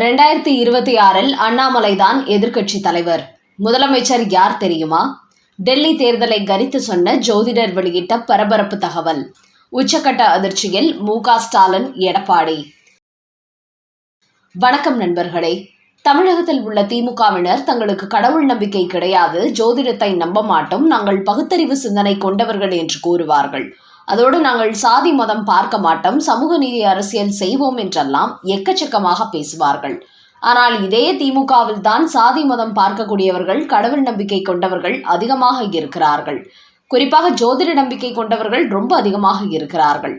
ரெண்டாயிரத்தி இருபத்தி ஆறில் அண்ணாமலைதான் எதிர்க்கட்சி தலைவர். முதலமைச்சர் யார் தெரியுமா? டெல்லி தேர்தலை கணித்து சொன்ன ஜோதிடர் வெளியிட்ட பரபரப்பு தகவல். உச்சக்கட்ட அதிர்ச்சியில் மு ஸ்டாலின் எடப்பாடி. வணக்கம் நண்பர்களே. தமிழகத்தில் உள்ள திமுகவினர் தங்களுக்கு கடவுள் நம்பிக்கை கிடையாது ஜோதிடத்தை நம்ப மாட்டோம் நாங்கள் பகுத்தறிவு சிந்தனை கொண்டவர்கள் என்று கூறுவார்கள். அதோடு நாங்கள் சாதி மதம் பார்க்க மாட்டோம் சமூக நீதி அரசியல் செய்வோம் என்றெல்லாம் எக்கச்சக்கமாக பேசுவார்கள். ஆனால் இதே திமுகவில் தான் சாதி மதம் பார்க்கக்கூடியவர்கள் கடவுள் நம்பிக்கை கொண்டவர்கள் அதிகமாக இருக்கிறார்கள். குறிப்பாக ஜோதிட நம்பிக்கை கொண்டவர்கள் ரொம்ப அதிகமாக இருக்கிறார்கள்.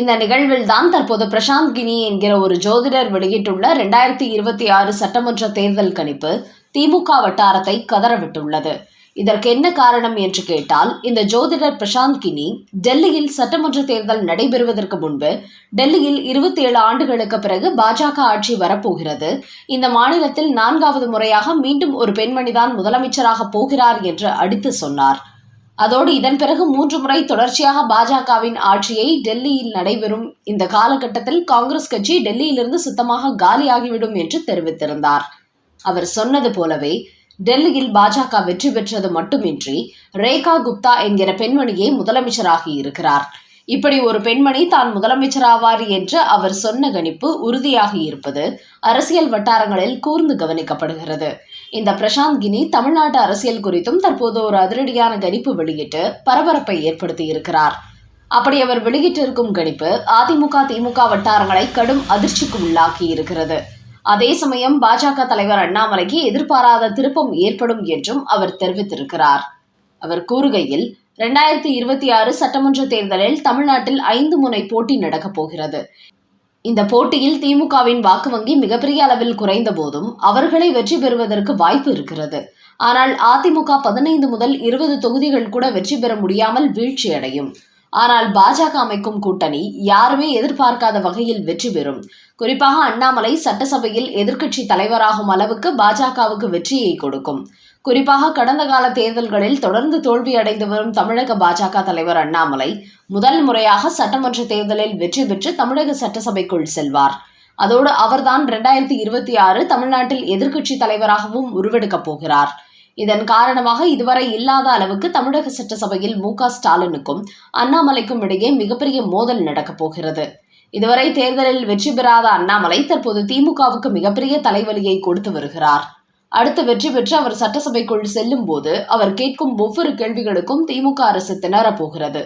இந்த நிகழ்வில் தான் தற்போது பிரசாந்த் கினி என்கிற ஒரு ஜோதிடர் வெளியிட்டுள்ள ரெண்டாயிரத்தி இருபத்தி ஆறு சட்டமன்ற தேர்தல் கணிப்பு திமுக வட்டாரத்தை கதறவிட்டுள்ளது. இதற்கு என்ன காரணம் என்று கேட்டால் இந்த ஜோதிடர் பிரசாந்த் கினி டெல்லியில் சட்டமன்ற தேர்தல் நடைபெறுவதற்கு முன்பு டெல்லியில் இருபத்தி ஏழு ஆண்டுகளுக்கு பிறகு பாஜக ஆட்சி வரப்போகிறது. இந்த மாநிலத்தில் நான்காவது முறையாக மீண்டும் ஒரு பெண்மணிதான் முதலமைச்சராக போகிறார் என்று அடித்து சொன்னார். அதோடு இதன் பிறகு மூன்று முறை தொடர்ச்சியாக பாஜகவின் ஆட்சியை டெல்லியில் நடைபெறும் இந்த காலகட்டத்தில் காங்கிரஸ் கட்சி டெல்லியிலிருந்து சுத்தமாக காலியாகிவிடும் என்று தெரிவித்திருந்தார். அவர் சொன்னது போலவே டெல்லியில் பாஜக வெற்றி பெற்றது மட்டுமின்றி ரேகா குப்தா என்கிற பெண்மணியே முதலமைச்சராகி இருக்கிறார். இப்படி ஒரு பெண்மணி தான் முதலமைச்சராவார் என்று அவர் சொன்ன கணிப்பு உறுதியாகி இருப்பது அரசியல் வட்டாரங்களில் கூர்ந்து கவனிக்கப்படுகிறது. இந்த பிரசாந்த் கினி தமிழ்நாட்டு அரசியல் குறித்தும் தற்போது ஒரு அதிரடியான கணிப்பு வெளியிட்டு பரபரப்பை ஏற்படுத்தி இருக்கிறார். அப்படி அவர் வெளியிட்டிருக்கும் கணிப்பு அதிமுக திமுக வட்டாரங்களை கடும் அதிர்ச்சிக்கு உள்ளாக்கி இருக்கிறது. அதே சமயம் பாஜக தலைவர் அண்ணாமலைக்கு எதிர்பாராத திருப்பம் ஏற்படும் என்றும் அவர் தெரிவித்திருக்கிறார். அவர் கூறுகையில் இரண்டாயிரத்தி இருபத்தி ஆறு சட்டமன்ற தேர்தலில் தமிழ்நாட்டில் ஐந்து முனை போட்டி நடக்கப் போகிறது. இந்த போட்டியில் திமுகவின் வாக்கு வங்கி மிகப்பெரிய அளவில் குறைந்த போதும் அவர்களை வெற்றி பெறுவதற்கு வாய்ப்பு இருக்கிறது. ஆனால் அதிமுக பதினைந்து முதல் இருபது தொகுதிகள் கூட வெற்றி பெற முடியாமல் வீழ்ச்சியடையும். ஆனால் பாஜக அமைக்கும் கூட்டணி யாருமே எதிர்பார்க்காத வகையில் வெற்றி பெறும். குறிப்பாக அண்ணாமலை சட்டசபையில் எதிர்க்கட்சி தலைவராகும் அளவுக்கு பாஜகவுக்கு வெற்றியை கொடுக்கும். குறிப்பாக கடந்த கால தேர்தல்களில் தொடர்ந்து தோல்வியடைந்து வரும் தமிழக பாஜக தலைவர் அண்ணாமலை முதல் முறையாக சட்டமன்ற தேர்தலில் வெற்றி பெற்று தமிழக சட்டசபைக்குள் செல்வார். அதோடு அவர்தான் இரண்டாயிரத்தி இருபத்தி ஆறு தமிழ்நாட்டில் எதிர்க்கட்சி தலைவராகவும் உருவெடுக்கப் போகிறார். இதன் காரணமாக இதுவரை இல்லாத அளவுக்கு தமிழக சட்டசபையில் மு ஸ்டாலினுக்கும் அண்ணாமலைக்கும் இடையே மிகப்பெரிய மோதல் நடக்கப் போகிறது. இதுவரை தேர்தலில் வெற்றி பெறாத அண்ணாமலை தற்போது திமுகவுக்கு மிகப்பெரிய தலைவலியை கொடுத்து வருகிறார். அடுத்து வெற்றி பெற்று அவர் சட்டசபைக்குள் செல்லும் போது அவர் கேட்கும் ஒவ்வொரு கேள்விகளுக்கும் திமுக அரசு திணறப் போகிறது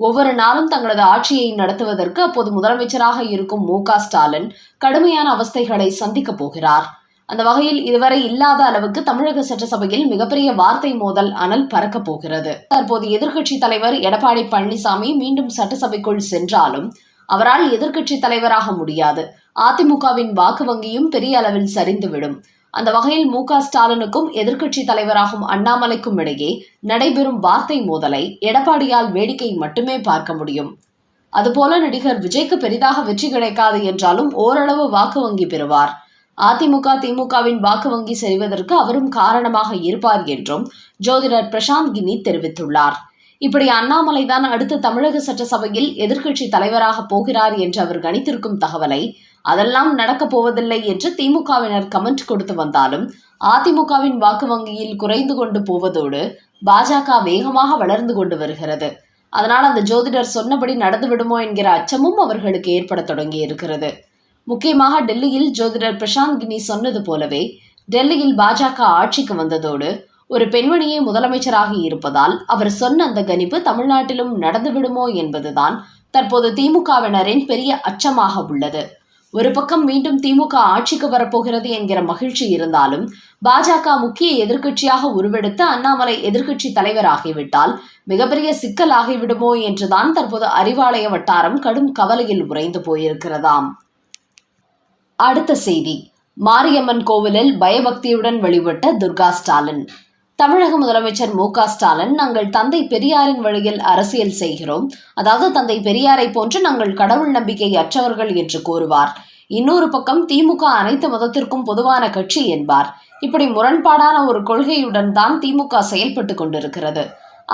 ஒவ்வொரு நாளும் தங்களது ஆட்சியை நடத்துவதற்கு அப்போது முதலமைச்சராக இருக்கும் மு ஸ்டாலின் கடுமையான அவஸ்தைகளை சந்திக்கப் போகிறார். அந்த வகையில் இதுவரை இல்லாத அளவுக்கு தமிழக சட்டசபையில் மிகப்பெரிய வார்த்தை மோதல் அனல் பறக்கப் போகிறது. தற்போது எதிர்க்கட்சி தலைவர் எடப்பாடி பழனிசாமி மீண்டும் சட்டசபைக்குள் சென்றாலும் அவரால் எதிர்க்கட்சி தலைவராக முடியாது. அதிமுகவின் வாக்கு வங்கியும் பெரிய அளவில் சரிந்துவிடும். அந்த வகையில் மு ஸ்டாலினுக்கும் எதிர்க்கட்சி தலைவராகும் அண்ணாமலைக்கும் இடையே நடைபெறும் வார்த்தை மோதலை எடப்பாடியால் வேடிக்கை மட்டுமே பார்க்க முடியும். அதுபோல நடிகர் விஜய்க்கு பெரிதாக வெற்றி கிடைக்காது என்றாலும் ஓரளவு வாக்கு வங்கி பெறுவார். அதிமுக திமுகவின் வாக்கு வங்கி செய்வதற்கு அவரும் காரணமாக இருப்பார் என்றும் ஜோதிடர் பிரசாந்த் கினி தெரிவித்துள்ளார். இப்படி அண்ணாமலை தான் அடுத்த தமிழக சட்டசபையில் எதிர்க்கட்சி தலைவராக போகிறார் என்று அவர் கணித்திருக்கும் தகவலை அதெல்லாம் நடக்கப் போவதில்லை என்று திமுகவினர் கமெண்ட் கொடுத்து வந்தாலும் அதிமுகவின் வாக்கு வங்கியில் குறைந்து கொண்டு போவதோடு பாஜக வேகமாக வளர்ந்து கொண்டு வருகிறது. அதனால் அந்த ஜோதிடர் சொன்னபடி நடந்துவிடுமோ என்கிற அச்சமும் அவர்களுக்கு ஏற்பட தொடங்கி இருக்கிறது முக்கியமாக டெல்லியில் ஜோதிடர் பிரசாந்த் கினி சொன்னது போலவே டெல்லியில் பாஜக ஆட்சிக்கு வந்ததோடு ஒரு பெண்மணியே முதலமைச்சராகி இருப்பதால் அவர் சொன்ன அந்த கணிப்பு தமிழ்நாட்டிலும் நடந்துவிடுமோ என்பதுதான் தற்போது திமுகவினரின் பெரிய அச்சமாக உள்ளது. ஒரு பக்கம் மீண்டும் திமுக ஆட்சிக்கு வரப்போகிறது என்கிற மகிழ்ச்சி இருந்தாலும் பாஜக முக்கிய எதிர்க்கட்சியாக உருவெடுத்து அண்ணாமலை எதிர்க்கட்சி தலைவராகிவிட்டால் மிகப்பெரிய சிக்கலாகிவிடுமோ என்றுதான் தற்போது அறிவாலய வட்டாரம் கடும் கவலையில் உறைந்து போயிருக்கிறதாம். அடுத்த செய்தி. மாரியம்மன் கோவிலில் பயபக்தியுடன் வழிபட்ட துர்கா ஸ்டாலின். தமிழக முதலமைச்சர் மு ஸ்டாலின் நாங்கள் தந்தை பெரியாரின் வழியில் அரசியல் செய்கிறோம். அதாவது தந்தை பெரியாரை போன்று நாங்கள் கடவுள் நம்பிக்கை அற்றவர்கள் என்று கூறுவார். இன்னொரு பக்கம் திமுக அனைத்து மதத்திற்கும் பொதுவான கட்சி என்பார். இப்படி முரண்பாடான ஒரு கொள்கையுடன் தான் திமுக செயல்பட்டு கொண்டிருக்கிறது.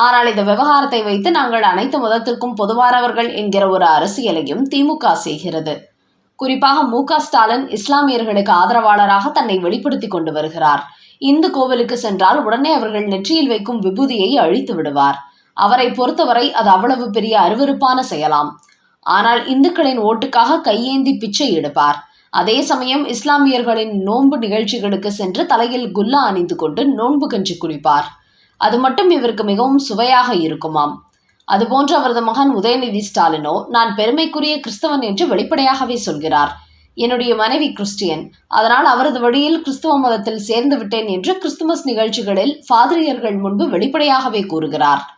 ஆனால் இந்த விவகாரத்தை வைத்து நாங்கள் அனைத்து மதத்திற்கும் பொதுவானவர்கள் என்கிற ஒரு அரசியலையும் திமுக செய்கிறது. குறிப்பாக மு க ஸ்டாலின் இஸ்லாமியர்களுக்கு ஆதரவாளராக தன்னை வெளிப்படுத்திக் கொண்டு வருகிறார். இந்து கோவிலுக்கு சென்றால் உடனே அவர்கள் நெற்றியில் வைக்கும் விபூதியை அழித்து விடுவார். அவரை பொறுத்தவரை அது அவ்வளவு பெரிய அருவருப்பான செயலாம். ஆனால் இந்துக்களின் ஓட்டுக்காக கையேந்தி பிச்சை எடுப்பார். அதே சமயம் இஸ்லாமியர்களின் நோன்பு நிகழ்ச்சிகளுக்கு சென்று தலையில் குல்லா அணிந்து கொண்டு நோன்பு கஞ்சி குடிப்பார் அது மட்டும் இவருக்கு மிகவும் சுவையாக இருக்குமாம். அதுபோன்று அவரது மகன் உதயநிதி ஸ்டாலினோ நான் பெருமைக்குரிய கிறிஸ்தவன் என்று வெளிப்படையாகவே சொல்கிறார். என்னுடைய மனைவி கிறிஸ்டியன். அதனால் அவரது வழியில் கிறிஸ்துவ மதத்தில் சேர்ந்து விட்டேன் என்று கிறிஸ்துமஸ் நிகழ்ச்சிகளில் ஃபாதிரியர்கள் முன்பு வெளிப்படையாகவே கூறுகிறார்.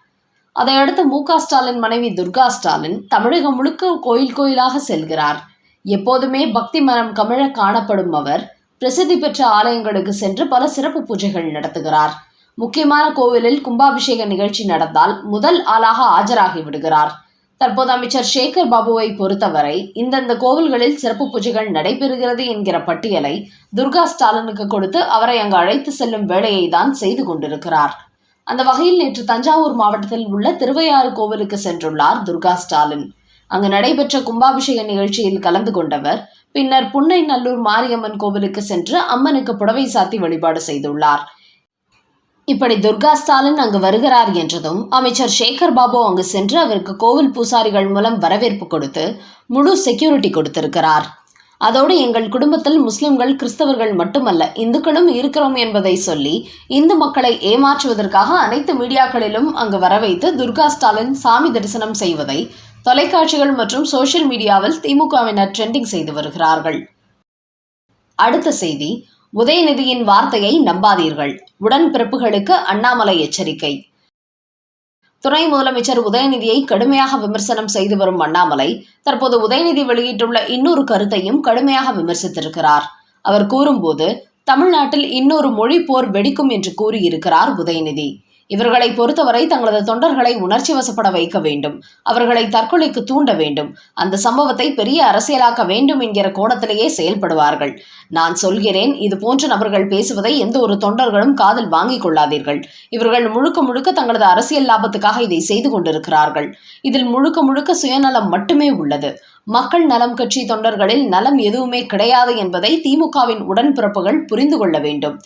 அதையடுத்து மு. க. ஸ்டாலின் மனைவி துர்கா ஸ்டாலின் தமிழகம் முழுக்க கோயில் கோயிலாக செல்கிறார். எப்போதுமே பக்தி மனம் கமிழ காணப்படும் அவர் பிரசித்தி பெற்ற ஆலயங்களுக்கு சென்று பல சிறப்பு பூஜைகள் நடத்துகிறார். முக்கியமான கோவிலில் கும்பாபிஷேக நிகழ்ச்சி நடந்தால் முதல் ஆளாக ஆஜராகி விடுகிறார். தற்போது அமைச்சர் சேகர் பாபுவை பொறுத்தவரை இந்தந்த கோவில்களில் சிறப்பு பூஜைகள் நடைபெறுகிறது என்கிற பட்டியலை துர்கா ஸ்டாலினுக்கு கொடுத்து அவரை அங்கு அழைத்து செல்லும் வேலையை தான் செய்து கொண்டிருக்கிறார். அந்த வகையில் நேற்று தஞ்சாவூர் மாவட்டத்தில் உள்ள திருவையாறு கோவிலுக்கு சென்றுள்ளார் துர்கா ஸ்டாலின். அங்கு நடைபெற்ற கும்பாபிஷேக நிகழ்ச்சியில் கலந்து கொண்டவர் பின்னர் புன்னை நல்லூர் மாரியம்மன் கோவிலுக்கு சென்று அம்மனுக்கு புடவை சாத்தி வழிபாடு செய்துள்ளார். இப்படி துர்கா ஸ்டாலின் அங்கு வருகிறார் என்றதும் அமைச்சர் சேகர் பாபு அங்கு சென்று அவருக்கு கோவில் பூசாரிகள் மூலம் வரவேற்பு கொடுத்து முழு செக்யூரிட்டி கொடுத்திருக்கிறார். அதோடு எங்கள் குடும்பத்தில் முஸ்லிம்கள் கிறிஸ்தவர்கள் மட்டுமல்ல இந்துக்களும் இருக்கிறோம் என்பதை சொல்லி இந்து மக்களை ஏமாற்றுவதற்காக அனைத்து மீடியாக்களிலும் அங்கு வரவைத்து துர்கா ஸ்டாலின் சாமி தரிசனம் செய்வதை தொலைக்காட்சிகள் மற்றும் சோஷியல் மீடியாவில் திமுகவினர் ட்ரெண்டிங் செய்து வருகிறார்கள். அடுத்த செய்தி உதயநிதியின் வார்த்தையை நம்பாதீர்கள். உடன்பிறப்புகளுக்கு அண்ணாமலை எச்சரிக்கை. துணை முதலமைச்சர் உதயநிதியை கடுமையாக விமர்சனம் செய்து வரும் அண்ணாமலை தற்போது உதயநிதி வெளியிட்டுள்ள இன்னொரு கருத்தையும் கடுமையாக விமர்சித்திருக்கிறார். அவர் கூறும்போது தமிழ்நாட்டில் இன்னொரு மொழி போர் வெடிக்கும் என்று கூறியிருக்கிறார் உதயநிதி. இவர்களை பொறுத்தவரை தங்களது தொண்டர்களை உணர்ச்சி வசப்பட வைக்க வேண்டும். அவர்களை தற்கொலைக்கு தூண்ட வேண்டும். அந்த சம்பவத்தை பெரிய அரசியலாக்க வேண்டும் என்கிற கோணத்திலேயே செயல்படுவார்கள். நான் சொல்கிறேன் இது போன்ற நபர்கள் பேசுவதை எந்த ஒரு தொண்டர்களும் காதில் வாங்கிக் கொள்ளாதீர்கள். இவர்கள் முழுக்க முழுக்க தங்களது அரசியல் லாபத்துக்காக இதை செய்து கொண்டிருக்கிறார்கள். இதில் முழுக்க முழுக்க சுயநலம் மட்டுமே உள்ளது. மக்கள் நலம் கட்சி தொண்டர்களில் நலம் எதுவுமே கிடையாது என்பதை திமுகவின் உடன்பிறப்புகள் புரிந்து கொள்ள வேண்டும்.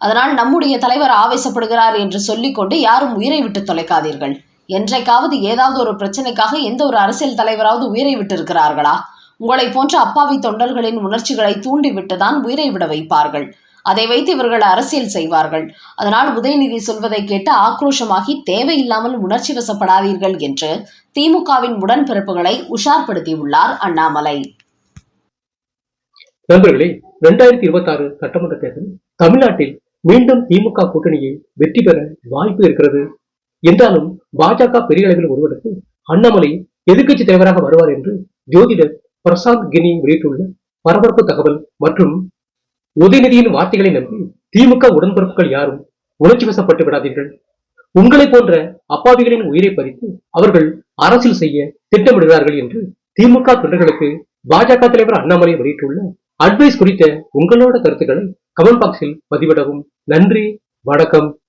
அதனால் நம்முடைய தலைவர் ஆவேசப்படுகிறார் என்று சொல்லிக்கொண்டு யாரும் உயிரை விட்டு தொலைக்காதீர்கள். என்றைக்காவது ஏதாவது ஒரு பிரச்சனைக்காக எந்த ஒரு அரசியல் தலைவராவது உயிரை விட்டிருக்கிறார்களா? உங்களை போன்ற அப்பாவி தொண்டர்களின் உணர்ச்சிகளை தூண்டிவிட்டுதான் உயிரை விட வைப்பார்கள். அதை வைத்து இவர்கள் அரசியல் செய்வார்கள். அதனால் உதயநிதி சொல்வதை கேட்டு ஆக்ரோஷமாகி தேவையில்லாமல் உணர்ச்சி வசப்படாதீர்கள் என்று திமுகவின் உடன்பிறப்புகளை உஷார்படுத்தியுள்ளார் அண்ணாமலை. நண்பர்களே இரண்டாயிரத்தி இருபத்தி ஆறு சட்டமன்ற தேர்தல் தமிழ்நாட்டில் மீண்டும் திமுக கூட்டணியை வெற்றி பெற வாய்ப்பு இருக்கிறது. என்றாலும் பாஜக பெரிய அளவில் ஒருவருக்கு அண்ணாமலை எதிர்கட்சி தலைவராக வருவார் என்று ஜோதிடர் பிரசாந்த் கினி வெளியிட்டுள்ள பரபரப்பு தகவல் மற்றும் உதயநிதியின் வார்த்தைகளை நம்பி திமுக உடன்பிறப்புகள் யாரும் உணர்ச்சி வசப்பட்டு விடாதீர்கள். உங்களை போன்ற அப்பாவிகளின் உயிரை பறித்து அவர்கள் அரசியல் செய்ய திட்டமிடுகிறார்கள் என்று திமுக தொண்டர்களுக்கு பாஜக தலைவர் அண்ணாமலை வெளியிட்டுள்ள அட்வைஸ் குறித்த உங்களோட கருத்துக்களை கமெண்ட் பாக்ஸில் பதிவிடவும். நன்றி வணக்கம்.